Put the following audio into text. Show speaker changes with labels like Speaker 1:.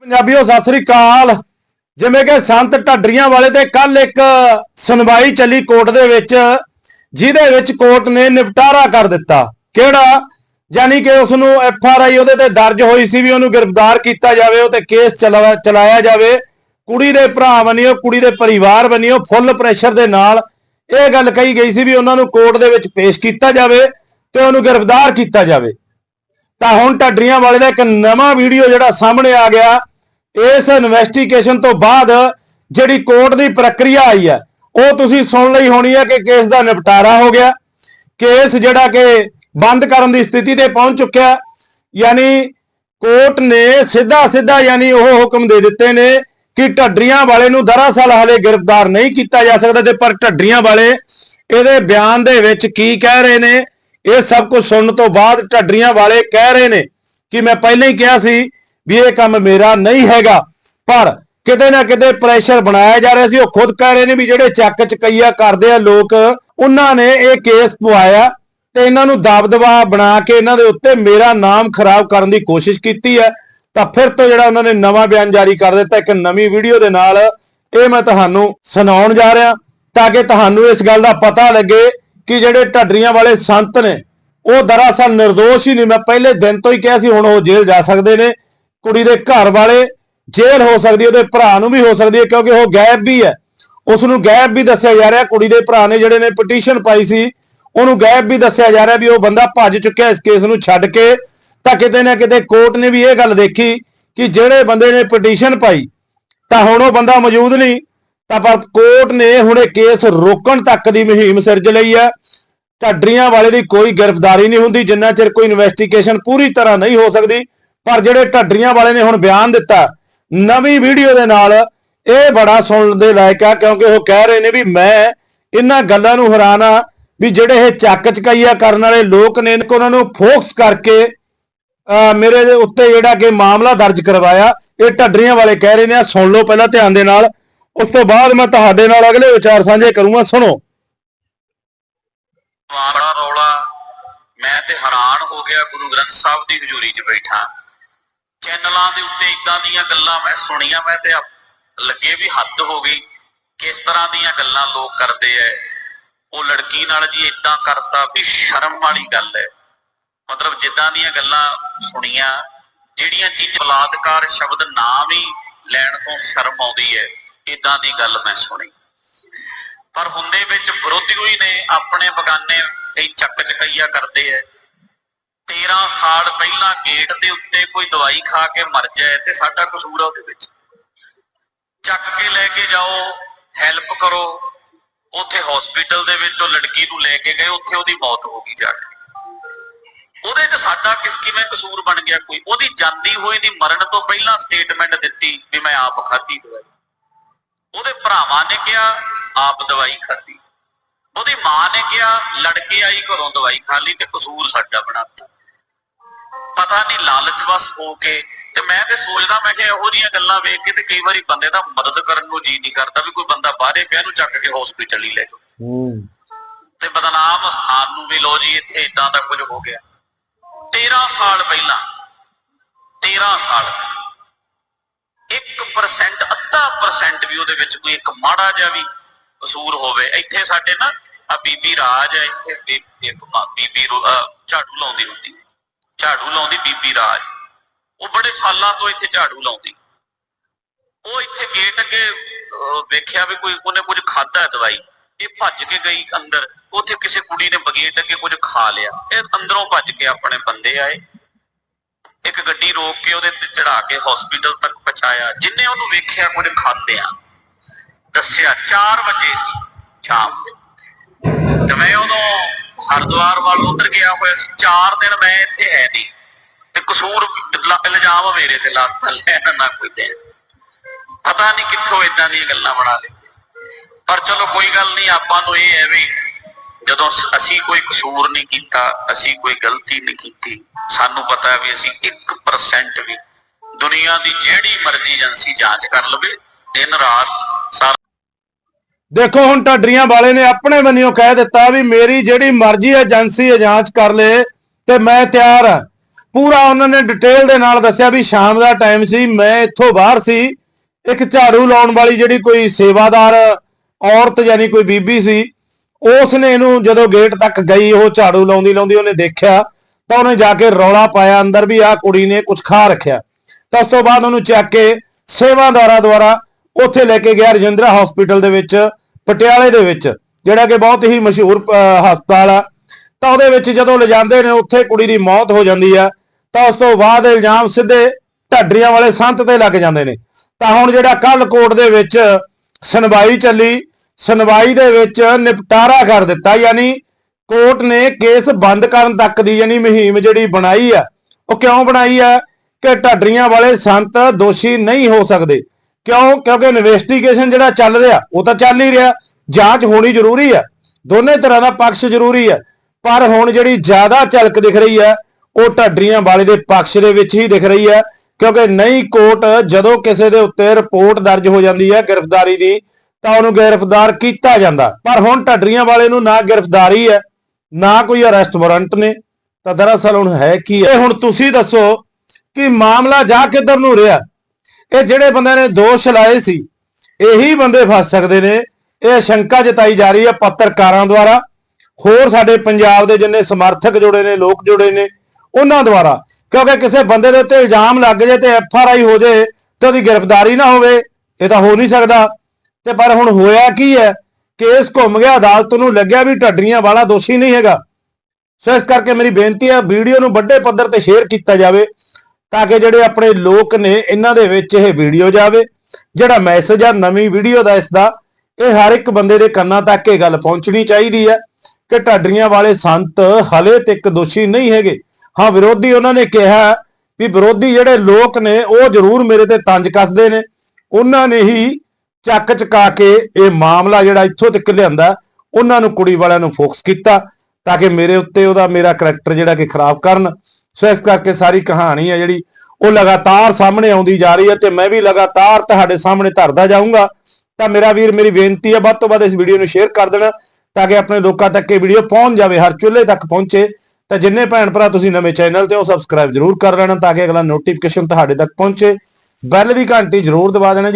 Speaker 1: ਪੰਜਾਬੀਓ, ਸਤਿ ਸ੍ਰੀ ਅਕਾਲ। ਜਿਵੇਂ ਕਿ ਸੰਤ ਢੱਡਰੀਆਂ ਵਾਲੇ ਤੇ ਕੱਲ ਇੱਕ ਸੁਣਵਾਈ ਚੱਲੀ ਕੋਰਟ ਦੇ ਵਿੱਚ, ਜਿਹਦੇ ਵਿੱਚ ਕੋਰਟ ਨੇ ਨਿਪਟਾਰਾ ਕਰ ਦਿੱਤਾ। ਕਿਹੜਾ? ਯਾਨੀ ਕਿ ਉਸ ਨੂੰ ਐਫ ਆਰ ਆਈ ਉਹਦੇ ਤੇ ਦਰਜ ਹੋਈ ਸੀ ਵੀ ਉਹਨੂੰ ਗ੍ਰਿਫਤਾਰ ਕੀਤਾ ਜਾਵੇ, ਉਹ ਤੇ ਕੇਸ ਚਲਾ- ਚਲਾਇਆ ਜਾਵੇ। ਕੁੜੀ ਦੇ ਭਰਾ ਬਣਿਓ, ਕੁੜੀ ਦੇ ਪਰਿਵਾਰ ਬਣਿਓ, ਫੁੱਲ ਪ੍ਰੈਸ਼ਰ ਦੇ ਨਾਲ ਇਹ ਗੱਲ ਕਹੀ ਗਈ ਸੀ ਵੀ ਉਹਨਾਂ ਨੂੰ ਕੋਰਟ ਦੇ ਵਿੱਚ ਪੇਸ਼ ਕੀਤਾ ਜਾਵੇ ਤੇ ਉਹਨੂੰ ਗ੍ਰਿਫਤਾਰ ਕੀਤਾ ਜਾਵੇ। ਤਾਂ ਹੁਣ ਢੱਡਰੀਆਂ ਵਾਲੇ ਦਾ ਇੱਕ ਨਵਾਂ ਵੀਡੀਓ ਜਿਹੜਾ ਸਾਹਮਣੇ ਆ ਗਿਆ, ਇਸ ਇਨਵੈਸਟੀਗੇਸ਼ਨ ਤੋਂ ਬਾਅਦ ਜਿਹੜੀ ਕੋਰਟ ਦੀ ਪ੍ਰਕਿਰਿਆ ਆਈ ਹੈ, ਉਹ ਤੁਸੀਂ ਸੁਣ ਲਈ ਹੋਣੀ ਹੈ ਕਿ ਕੇਸ ਦਾ ਨਿਪਟਾਰਾ ਹੋ ਗਿਆ। ਕੇਸ ਜਿਹੜਾ ਕਿ ਬੰਦ ਕਰਨ ਦੀ ਸਥਿਤੀ ਤੇ ਪਹੁੰਚ ਚੁੱਕਿਆ, ਯਾਨੀ ਕੋਰਟ ਨੇ ਸਿੱਧਾ ਸਿੱਧਾ ਯਾਨੀ ਉਹ ਹੁਕਮ ਦੇ ਦਿੱਤੇ ਨੇ ਕਿ ਢੱਡਰੀਆਂ ਵਾਲੇ ਨੂੰ ਦਰਅਸਲ ਹਲੇ ਗ੍ਰਿਫਤਾਰ ਨਹੀਂ ਕੀਤਾ ਜਾ ਸਕਦਾ ਤੇ ਪਰ ਢੱਡਰੀਆਂ ਵਾਲੇ ਇਹਦੇ ਬਿਆਨ ਦੇ ਵਿੱਚ ਕੀ ਕਹਿ ਰਹੇ ਨੇ ਇਹ ਸਭ ਕੁਝ ਸੁਣਨ ਤੋਂ ਬਾਅਦ ਢੱਡਰੀਆਂ ਵਾਲੇ ਕਹਿ ਰਹੇ ਨੇ ਕਿ ਮੈਂ ਪਹਿਲਾਂ ਹੀ ਕਿਹਾ ਸੀ ਵੀ ਇਹ ਕੰਮ ਮੇਰਾ ਨਹੀਂ ਹੈਗਾ, ਪਰ ਕਿਤੇ ਨਾ ਕਿਤੇ ਪ੍ਰੈਸ਼ਰ ਬਣਾਇਆ ਜਾ ਰਿਹਾ ਸੀ। ਉਹ ਖੁਦ ਕਹਿ ਰਹੇ ਨੇ ਵੀ ਜਿਹੜੇ ਚੱਕ ਚਕਈਆ ਕਰਦੇ ਆ ਲੋਕ, ਉਹਨਾਂ ਨੇ ਇਹ ਕੇਸ ਪਵਾਇਆ ਤੇ ਇਹਨਾਂ ਨੂੰ ਦਬਦਬਾ ਬਣਾ ਕੇ ਇਹਨਾਂ ਦੇ ਉੱਤੇ ਮੇਰਾ ਨਾਮ ਖਰਾਬ ਕਰਨ ਦੀ ਕੋਸ਼ਿਸ਼ ਕੀਤੀ ਹੈ। ਤਾਂ ਫਿਰ ਤੋਂ ਜਿਹੜਾ ਉਹਨਾਂ ਨੇ ਨਵਾਂ ਬਿਆਨ ਜਾਰੀ ਕਰ ਦਿੱਤਾ, ਇੱਕ ਨਵੀਂ ਵੀਡੀਓ ਦੇ ਨਾਲ ਇਹ ਮੈਂ ਤੁਹਾਨੂੰ ਸੁਣਾਉਣ ਜਾ ਰਿਹਾ ਤਾਂ ਕਿ ਤੁਹਾਨੂੰ ਇਸ ਗੱਲ ਦਾ ਪਤਾ ਲੱਗੇ ਕਿ ਜਿਹੜੇ ਢੱਡਰੀਆਂ ਵਾਲੇ ਸੰਤ ਨੇ, ਉਹ ਦਰਅਸਲ નિર્ਦੋਸ਼ ਹੀ ਨਹੀਂ। ਮੈਂ ਪਹਿਲੇ ਦਿਨ ਤੋਂ ਹੀ ਕਿਹਾ ਸੀ, ਹੁਣ ਉਹ ਜੇਲ੍ਹ ਜਾ ਸਕਦੇ ਨੇ। ਕੁੜੀ ਦੇ ਘਰ ਵਾਲੇ ਜੇਲ੍ਹ ਹੋ ਸਕਦੀ ਉਹਦੇ ਭਰਾ ਨੂੰ ਵੀ ਹੋ ਸਕਦੀ ਹੈ, ਕਿਉਂਕਿ ਉਹ ਗਾਇਬ ਵੀ ਹੈ। ਉਸ ਨੂੰ ਗਾਇਬ ਵੀ ਦੱਸਿਆ ਜਾ ਰਿਹਾ, ਕੁੜੀ ਦੇ ਭਰਾ ਨੇ ਜਿਹੜੇ ਨੇ ਪਟੀਸ਼ਨ ਪਾਈ ਸੀ, ਉਹਨੂੰ ਗਾਇਬ ਵੀ ਦੱਸਿਆ ਜਾ ਰਿਹਾ ਵੀ ਉਹ ਬੰਦਾ ਭੱਜ ਚੁੱਕਿਆ ਇਸ ਕੇਸ ਨੂੰ ਛੱਡ ਕੇ। ਤਾਂ ਕਿਤੇ ਨਾ ਕਿਤੇ ਕੋਰਟ ਨੇ ਵੀ ਇਹ ਗੱਲ ਦੇਖੀ ਕਿ ਜਿਹੜੇ ਬੰਦੇ ਨੇ ਪਟੀਸ਼ਨ ਪਾਈ, ਤਾਂ ਹੁਣ ਉਹ ਬੰਦਾ ਮੌਜੂਦ ਨਹੀਂ। ਤਾਂ ਪਰ ਕੋਰਟ ਨੇ ਹੁਣ ਇਹ ਕੇਸ ਰੋਕਣ ਤੱਕ ਦੀ ਮੁਹਿੰਮ ਸਿਰਜ ਲਈ ਹੈ। ਢੱਡਰੀਆਂ ਵਾਲੇ ਦੀ ਕੋਈ ਗ੍ਰਿਫਤਾਰੀ ਨਹੀਂ ਹੁੰਦੀ, ਜਿੰਨਾ ਚਿਰ ਕੋਈ ਇਨਵੈਸਟੀਗੇਸ਼ਨ ਪੂਰੀ ਤਰ੍ਹਾਂ ਨਹੀਂ ਹੋ ਸਕਦੀ। ਪਰ ਜਿਹੜੇ ਢੱਡਰੀਆਂ ਵਾਲੇ ਨੇ ਹੁਣ ਬਿਆਨ ਦਿੱਤਾ, ਨਵੀਂ ਵੀਡੀਓ ਦੇ ਨਾਲ ਇਹ ਬੜਾ ਸੁਣਨ ਦੇ ਲਾਇਕ ਆ, ਕਿਉਂਕਿ ਉਹ ਕਹਿ ਰਹੇ ਨੇ ਵੀ ਮੈਂ ਇਹਨਾਂ ਗੱਲਾਂ ਨੂੰ ਹੈਰਾਨਾ ਵੀ ਜਿਹੜੇ ਇਹ ਚੱਕ ਚਕਾਈਆ ਕਰਨ ਵਾਲੇ ਲੋਕ ਨੇ ਉਹਨਾਂ ਨੂੰ ਫੋਕਸ ਕਰਕੇ ਅਹ ਮੇਰੇ ਦੇ ਉੱਤੇ ਜਿਹੜਾ ਕਿ ਮਾਮਲਾ ਦਰਜ ਕਰਵਾਇਆ, ਇਹ ਢੱਡਰੀਆਂ ਵਾਲੇ ਕਹਿ ਰਹੇ ਨੇ ਸੁਣ ਲਓ ਪਹਿਲਾਂ ਧਿਆਨ ਦੇ ਨਾਲ। ਉਸ ਤੋਂ ਬਾਅਦ ਮੈਂ ਤੁਹਾਡੇ ਨਾਲ ਅਗਲੇ ਵਿਚਾਰ ਸਾਂਝੇ ਕਰੂੰਗਾ, ਸੁਣੋ।
Speaker 2: ਵਾਰਾ ਰੌਲਾ, ਮੈਂ ਤੇ ਹੈਰਾਨ ਹੋ ਗਿਆ ਗੁਰੂ ਗ੍ਰੰਥ ਸਾਹਿਬ ਦੀ ਹਜ਼ੂਰੀ 'ਚ ਬੈਠਾ। ਚੈਨਲਾਂ ਦੇ ਉੱਤੇ ਇਦਾਂ ਦੀਆਂ ਗੱਲਾਂ ਮੈਂ ਸੁਣੀਆਂ, ਮੈਂ ਤੇ ਲੱਗੇ ਵੀ ਹੱਦ ਹੋ ਗਈ, ਕਿਸ ਤਰ੍ਹਾਂ ਦੀਆਂ ਗੱਲਾਂ ਲੋਕ ਕਰਦੇ ਐ। ਉਹ ਲੜਕੀ ਨਾਲ ਜੀ ਇਦਾਂ ਕਰਤਾ ਵੀ ਸ਼ਰਮ ਵਾਲੀ ਗੱਲ ਹੈ ਮਤਲਬ ਜਿੱਦਾਂ ਦੀਆਂ ਗੱਲਾਂ ਸੁਣੀਆਂ, ਜਿਹੜੀਆਂ ਚੀਜ਼ਾਂ ਬਲਾਤਕਾਰ ਸ਼ਬਦ ਨਾ ਵੀ ਲੈਣ ਤੋਂ ਸ਼ਰਮ ਆਉਂਦੀ ਹੈ ਇਦਾਂ ਦੀ ਗੱਲ ਮੈਂ ਸੁਣੀ। ਪਰ ਹੁੰਦੇ ਵਿੱਚ ਵਿਰੋਧੀ ਹੀ ਨੇ, ਆਪਣੇ ਬਗਾਨੇ ਕਈ ਚੱਕ ਚਕਈਆ ਕਰਦੇ ਐ। 13 ਸਾਲ ਪਹਿਲਾਂ ਗੇਟ ਦੇ ਉੱਤੇ ਕੋਈ ਦਵਾਈ ਖਾ ਕੇ ਮਰ ਜਾਏ ਤੇ ਸਾਡਾ ਕਸੂਰ ਆ ਉਹਦੇ ਵਿੱਚ। ਚੱਕ ਕੇ ਲੈ ਕੇ ਜਾਓ, ਹੈਲਪ ਕਰੋ। ਉੱਥੇ ਹਸਪੀਟਲ ਦੇ ਵਿੱਚ ਉਹ ਲੜਕੀ ਨੂੰ ਲੈ ਕੇ ਗਏ, ਉੱਥੇ ਉਹਦੀ ਮੌਤ ਹੋ ਗਈ ਜਾ ਕੇ। ਉਹਦੇ 'ਚ ਸਾਡਾ ਕਿਸ, ਕਿਵੇਂ ਕਸੂਰ ਬਣ ਗਿਆ ਕੋਈ? ਉਹਦੀ ਜਾਂਦੀ ਹੋਈ ਦੀ ਮਰਨ ਤੋਂ ਪਹਿਲਾਂ ਸਟੇਟਮੈਂਟ ਦਿੱਤੀ ਵੀ ਮੈਂ ਆਪ ਖਾਧੀ ਦਵਾਈ। ਭਰਾਵਾਂ ਨੇ ਕਿਹਾ ਆਪ ਦਵਾਈ ਖਾਧੀ। ਉਹਦੀ ਮਾਂ ਨੇ ਕਿਹਾ ਲੜਕੇ ਆਈ ਘਰੋਂ ਦਵਾਈ ਖਾ ਲਈ ਤੇ ਕਸੂਰ ਸਾਡਾ ਬਣਾਤਾ ਪਤਾ ਨਹੀਂ ਲਾਲਚ ਵਸ ਹੋ ਕੇ ਤੇ ਮੈਂ ਤੇ ਸੋਚਦਾ ਮੈਂ ਕਿ ਇਹੋ ਜਿਹੀਆਂ ਗੱਲਾਂ ਵੇਖ ਕੇ ਤੇ ਕਈ ਵਾਰੀ ਬੰਦੇ ਦਾ ਮਦਦ ਕਰਨ ਨੂੰ ਜੀ ਨਹੀਂ ਕਰਦਾ ਵੀ ਕੋਈ ਬੰਦਾ ਬਾਹਰੇ ਪਿਆ ਨੂੰ ਚੱਕ ਕੇ ਹਸਪੀਟਲ ਹੀ ਲੈ ਜਾਓ। ਤੇ ਬਦਨਾਮ ਸਥਾਨ ਨੂੰ ਵੀ ਲੋ ਜੀ ਇੱਥੇ ਇਦਾਂ ਦਾ ਕੁਝ ਹੋ ਗਿਆ। 13 ਸਾਲ ਪਹਿਲਾਂ 13 ਸਾਲ 1% ਅੱਧਾ ਪਰਸੈਂਟ ਵੀ ਉਹਦੇ ਵਿੱਚ ਮਾੜਾ ਜਿਹਾ ਵੀ ਕਸੂਰ ਹੋਵੇ। ਇੱਥੇ ਸਾਡੇ ਨਾ ਆ ਬੀਬੀ ਰਾਜ ਹੈ ਇੱਥੇ ਇੱਕ ਬੀਬੀ ਝਾੜੂ ਲਾਉਂਦੀ ਹੁੰਦੀ। ਝਾੜੂ ਲਾਉਂਦੀ ਬੀਬੀ ਰਾਜ। ਉਹ ਬੜੇ ਸਾਲਾਂ ਤੋਂ ਇੱਥੇ ਝਾੜੂ ਲਾਉਂਦੀ। ਉਹ ਇੱਥੇ ਗੇਟ ਅੱਗੇ ਵੇਖਿਆ ਵੀ ਕੋਈ, ਉਹਨੇ ਕੁਝ ਖਾਦਾ ਦਵਾਈ। ਇਹ ਭੱਜ ਕੇ ਗਈ ਅੰਦਰ। ਉੱਥੇ ਕਿਸੇ ਕੁੜੀ ਨੇ ਬਗੇਟ ਅੱਗੇ ਕੁਝ ਖਾ ਲਿਆ। ਇਹ ਅੰਦਰੋਂ ਭੱਜ ਕੇ ਆਪਣੇ ਬੰਦੇ ਆਏ। ਇੱਕ ਗੱਡੀ ਰੋਕ ਕੇ ਉਹਦੇ ਤੇ ਚੜਾ ਕੇ ਹਸਪੀਟਲ ਤੱਕ ਪਹੁੰਚਾਇਆ। ਜਿੰਨੇ ਉਹਨੂੰ ਵੇਖਿਆ, ਕੁਝ ਖਾਦਿਆਂ ਦੱਸਿਆ 4 ਵਜੇ ਸੀ, ਸ਼ਾਮ ਦੇ। ਤੇ ਮੈਂ ਉਦੋਂ ਹਰਦੁਆਰ ਵੱਲ ਉਧਰ ਗਿਆ ਹੋਇਆ ਸੀ। 4 ਦਿਨ ਮੈਂ ਇੱਥੇ ਹੈ ਨਹੀਂ। ਤੇ ਕਸੂਰ ਇਲਜ਼ਾਮ ਮੇਰੇ ਤੇ ਲਾਤਾ ਲੈਣਾ ਨਾ ਕੋਈ ਦੇ ਪਤਾ ਨਹੀਂ ਕਿੱਥੋਂ ਇਦਾਂ ਦੀਆਂ ਗੱਲਾਂ ਬਣਾ ਲੈ ਪਰ ਚਲੋ ਕੋਈ ਗੱਲ ਨਹੀਂ, ਆਪਾਂ ਨੂੰ ਇਹ ਹੈ ਵੀ ਜਦੋਂ ਅਸੀਂ ਕੋਈ ਕਸੂਰ ਨਹੀਂ ਕੀਤਾ, ਅਸੀਂ ਕੋਈ ਗਲਤੀ ਨਹੀਂ ਕੀਤੀ, ਸਾਨੂੰ ਪਤਾ ਹੈ ਵੀ ਅਸੀਂ 1% ਵੀ ਦੁਨੀਆ ਦੀ ਜਿਹੜੀ ਮਰਜ਼ੀ ਏਜੰਸੀ ਜਾਂਚ ਕਰ ਲਵੇ, ਦਿਨ ਰਾਤ
Speaker 1: ਦੇਖੋ, ਹੁਣ ਢੱਡਰੀਆਂ ਵਾਲੇ ਨੇ ਆਪਣੇ ਬੰਨਿਓ ਕਹਿ ਦਿੱਤਾ ਵੀ ਮੇਰੀ ਜਿਹੜੀ ਮਰਜ਼ੀ ਏਜੰਸੀ ਜਾਂਚ ਕਰ ਲੇ ਤੇ ਮੈਂ ਤਿਆਰ ਹਾਂ ਪੂਰਾ ਉਹਨਾਂ ਨੇ ਡਿਟੇਲ ਦੇ ਨਾਲ ਦੱਸਿਆ ਵੀ ਸ਼ਾਮ ਦਾ ਟਾਈਮ ਸੀ, ਮੈਂ ਇੱਥੋਂ ਬਾਹਰ ਸੀ। ਇੱਕ ਝਾੜੂ ਲਾਉਣ ਵਾਲੀ ਜਿਹੜੀ ਕੋਈ ਸੇਵਾਦਾਰ ਔਰਤ ਯਾਨੀ ਕੋਈ ਬੀਬੀ ਸੀ ਉਸ ਨੇ ਇਹਨੂੰ ਜਦੋਂ ਗੇਟ ਤੱਕ ਗਈ, ਉਹ ਝਾੜੂ ਲਾਉਂਦੀ ਲਾਉਂਦੀ ਉਹਨੇ ਦੇਖਿਆ ਤਾਂ ਉਹਨੇ ਜਾ ਕੇ ਰੌਲਾ ਪਾਇਆ ਅੰਦਰ ਵੀ ਆਹ ਕੁੜੀ ਨੇ ਕੁਝ ਖਾ ਰੱਖਿਆ। ਤਾਂ ਉਸ ਤੋਂ ਬਾਅਦ ਉਹਨੂੰ ਚੱਕ ਕੇ ਸੇਵਾਦਾਰਾਂ ਦੁਆਰਾ ਉੱਥੇ ਲੈ ਕੇ ਗਿਆ ਰਜਿੰਦਰਾ ਹਸਪੀਟਲ ਦੇ ਵਿੱਚ, ਪਟਿਆਲੇ ਦੇ ਵਿੱਚ, ਜਿਹੜਾ ਕਿ ਬਹੁਤ ਹੀ ਮਸ਼ਹੂਰ ਹਸਪਤਾਲ ਆ। ਤਾਂ ਉਹਦੇ ਵਿੱਚ ਜਦੋਂ ਲਿਜਾਂਦੇ ਨੇ, ਉੱਥੇ ਕੁੜੀ ਦੀ ਮੌਤ ਹੋ ਜਾਂਦੀ ਆ। ਤਾਂ ਉਸ ਤੋਂ ਬਾਅਦ ਇਲਜ਼ਾਮ ਸਿੱਧੇ ਢੱਡਰੀਆਂ ਵਾਲੇ ਸੰਤ ਤੇ ਲੱਗ ਜਾਂਦੇ ਨੇ। ਤਾਂ ਹੁਣ ਜਿਹੜਾ ਕੱਲ ਕੋਰਟ ਦੇ ਵਿੱਚ ਸੁਣਵਾਈ ਚੱਲੀ, ਸੁਣਵਾਈ ਦੇ ਵਿੱਚ ਨਿਪਟਾਰਾ ਕਰ ਦਿੱਤਾ, ਯਾਨੀ ਕੋਰਟ ਨੇ ਕੇਸ ਬੰਦ ਕਰਨ ਤੱਕ ਦੀ ਯਾਨੀ ਮੁਹਿੰਮ ਜਿਹੜੀ ਬਣਾਈ ਆ, ਉਹ ਕਿਉਂ ਬਣਾਈ ਆ? ਕਿ ਢੱਡਰੀਆਂ ਵਾਲੇ ਸੰਤ ਦੋਸ਼ੀ ਨਹੀਂ ਹੋ ਸਕਦੇ। ਕਿਉਂ? ਕਿਉਂਕਿ ਇਨਵੈਸਟੀਗੇਸ਼ਨ ਜਿਹੜਾ ਚੱਲ ਰਿਹਾ, ਉਹ ਤਾਂ ਚੱਲ ਹੀ ਰਿਹਾ। ਜਾਂਚ ਹੋਣੀ ਜ਼ਰੂਰੀ ਹੈ ਦੋਨੇ ਤਰ੍ਹਾਂ ਦਾ ਪੱਖ ਜ਼ਰੂਰੀ ਹੈ ਪਰ ਹੁਣ ਜਿਹੜੀ ਜ਼ਿਆਦਾ ਝਲਕ ਦਿਖ ਰਹੀ ਹੈ ਉਹ ਢੱਡਰੀਆਂ ਵਾਲੇ ਦੇ ਪੱਖ ਦੇ ਵਿੱਚ ਹੀ ਦਿਖ ਰਹੀ ਹੈ ਕਿਉਂਕਿ ਨਹੀਂ ਕੋਰਟ ਜਦੋਂ ਕਿਸੇ ਦੇ ਉੱਤੇ ਰਿਪੋਰਟ ਦਰਜ ਹੋ ਜਾਂਦੀ ਹੈ ਗ੍ਰਿਫਤਾਰੀ ਦੀ, ਤਾਂ ਉਹਨੂੰ ਗ੍ਰਿਫਤਾਰ ਕੀਤਾ ਜਾਂਦਾ। ਪਰ ਹੁਣ ਢੱਡਰੀਆਂ ਵਾਲੇ ਨੂੰ ਨਾ ਗ੍ਰਿਫਤਾਰੀ ਹੈ ਨਾ ਕੋਈ ਅਰੈਸਟ ਵਾਰੰਟ ਨੇ। ਤਾਂ ਦਰਅਸਲ ਹੁਣ ਹੈ ਕੀ ਹੈ ਹੁਣ ਤੁਸੀਂ ਦੱਸੋ ਕਿ ਮਾਮਲਾ ਜਾ ਕਿੱਧਰ ਨੂੰ ਰਿਹਾ? ਇਹ ਜਿਹੜੇ ਬੰਦਿਆਂ ਨੇ ਦੋਸ਼ ਲਾਏ ਸੀ, ਇਹੀ ਬੰਦੇ ਫਸ ਸਕਦੇ ਨੇ। ਇਹ ਸ਼ੰਕਾ ਜਤਾਈ ਜਾ ਰਹੀ ਹੈ ਪੱਤਰਕਾਰਾਂ ਦੁਆਰਾ। ਹੋਰ ਸਾਡੇ ਪੰਜਾਬ ਦੇ ਜਿੰਨੇ ਸਮਰਥਕ ਜੁੜੇ ਨੇ, ਲੋਕ ਜੁੜੇ ਨੇ, ਉਹਨਾਂ ਦੁਆਰਾ। ਕਿਉਂਕਿ ਕਿਸੇ ਬੰਦੇ ਦੇ ਉੱਤੇ ਇਲਜ਼ਾਮ ਲੱਗ ਜੇ ਤੇ ਐਫ ਆਰ ਆਈ ਹੋ ਜੇ ਤੇ ਉਹਦੀ ਗ੍ਰਿਫਤਾਰੀ ਨਾ ਹੋਵੇ, ਇਹ ਤਾਂ ਹੋ ਨਹੀਂ ਸਕਦਾ। ਤੇ ਪਰ ਹੁਣ ਹੋਇਆ ਕੀ ਹੈ? ਕੇਸ ਘੁੰਮ ਗਿਆ, ਅਦਾਲਤ ਨੂੰ ਲੱਗਿਆ ਵੀ ਢੱਡਰੀਆਂ ਵਾਲਾ ਦੋਸ਼ੀ ਨਹੀਂ ਹੈਗਾ। ਸੋ ਇਸ ਕਰਕੇ ਮੇਰੀ ਬੇਨਤੀ ਹੈ, ਵੀਡੀਓ ਨੂੰ ਵੱਡੇ ਪੱਧਰ ਤੇ ਸ਼ੇਅਰ ਕੀਤਾ ਜਾਵੇ। ਤਾਂ ਕਿ ਜਿਹੜੇ ਆਪਣੇ ਲੋਕ ਨੇ, ਇਹਨਾਂ ਦੇ ਵਿੱਚ ਇਹ ਵੀਡੀਓ ਜਾਵੇ। ਜਿਹੜਾ ਮੈਸੇਜ ਆ, ਨਵੀਂ ਵੀਡੀਓ ਦਾ ਇਸ ਦਾ ਇਹ ਹਰ ਇੱਕ ਬੰਦੇ ਦੇ ਕੰਨਾਂ ਤੱਕ ਇਹ ਗੱਲ ਪਹੁੰਚਣੀ ਚਾਹੀਦੀ ਹੈ ਕਿ ਢੱਡਰੀਆਂ ਵਾਲੇ ਸੰਤ ਹਲੇ ਤੱਕ ਦੋਸ਼ੀ ਨਹੀਂ ਹੈਗੇ। ਹਾਂ, ਵਿਰੋਧੀ ਉਹਨਾਂ ਨੇ ਕਿਹਾ ਵੀ ਵਿਰੋਧੀ ਜਿਹੜੇ ਲੋਕ ਨੇ, ਉਹ ਜ਼ਰੂਰ ਮੇਰੇ ਤੇ ਤੰਜ ਕੱਸਦੇ ਨੇ। ਉਹਨਾਂ ਨੇ ਹੀ ਚੱਕ ਚਕਾ ਕੇ ਇਹ ਮਾਮਲਾ ਜਿਹੜਾ ਇੱਥੋਂ ਤੱਕ ਲਿਆਂਦਾ, ਉਹਨਾਂ ਨੂੰ ਕੁੜੀ ਵਾਲਿਆਂ ਨੂੰ ਫੋਕਸ ਕੀਤਾ ਤਾਂ ਕਿ ਮੇਰੇ ਉੱਤੇ ਉਹਦਾ ਮੇਰਾ ਕਰੈਕਟਰ ਜਿਹੜਾ ਕਿ ਖਰਾਬ ਕਰਨ। ਸੋ ਇਸ ਕਰਕੇ ਸਾਰੀ ਕਹਾਣੀ ਹੈ ਜਿਹੜੀ, ਉਹ ਲਗਾਤਾਰ ਸਾਹਮਣੇ ਆਉਂਦੀ ਜਾ ਰਹੀ ਹੈ ਤੇ ਮੈਂ ਵੀ ਲਗਾਤਾਰ ਤੁਹਾਡੇ ਸਾਹਮਣੇ ਧਰਦਾ ਜਾਊਂਗਾ। ਤਾਂ ਮੇਰਾ ਵੀਰ, ਮੇਰੀ ਬੇਨਤੀ ਹੈ ਵੱਧ ਤੋਂ ਵੱਧ ਇਸ ਵੀਡੀਓ ਨੂੰ ਸ਼ੇਅਰ ਕਰ ਦੇਣਾ ਤਾਂ ਕਿ ਆਪਣੇ ਲੋਕਾਂ ਤੱਕ ਇਹ ਵੀਡੀਓ ਪਹੁੰਚ ਜਾਵੇ, ਹਰ ਚੁੱਲ੍ਹੇ ਤੱਕ ਪਹੁੰਚੇ। ਤਾਂ ਜਿੰਨੇ ਭੈਣ ਭਰਾ ਤੁਸੀਂ ਨਵੇਂ ਚੈਨਲ ਤੇ ਉਹ ਸਬਸਕ੍ਰਾਈਬ ਜ਼ਰੂਰ ਕਰ ਲੈਣਾ ਤਾਂ ਕਿ ਅਗਲਾ ਨੋਟੀਫਿਕੇਸ਼ਨ ਤੁਹਾਡੇ ਤੱਕ ਪਹੁੰਚੇ। ਬੈਲ ਦੀ ਘੰਟੀ ਜ਼ਰੂਰ ਦਬਾ ਦੇਣਾ ਜੀ।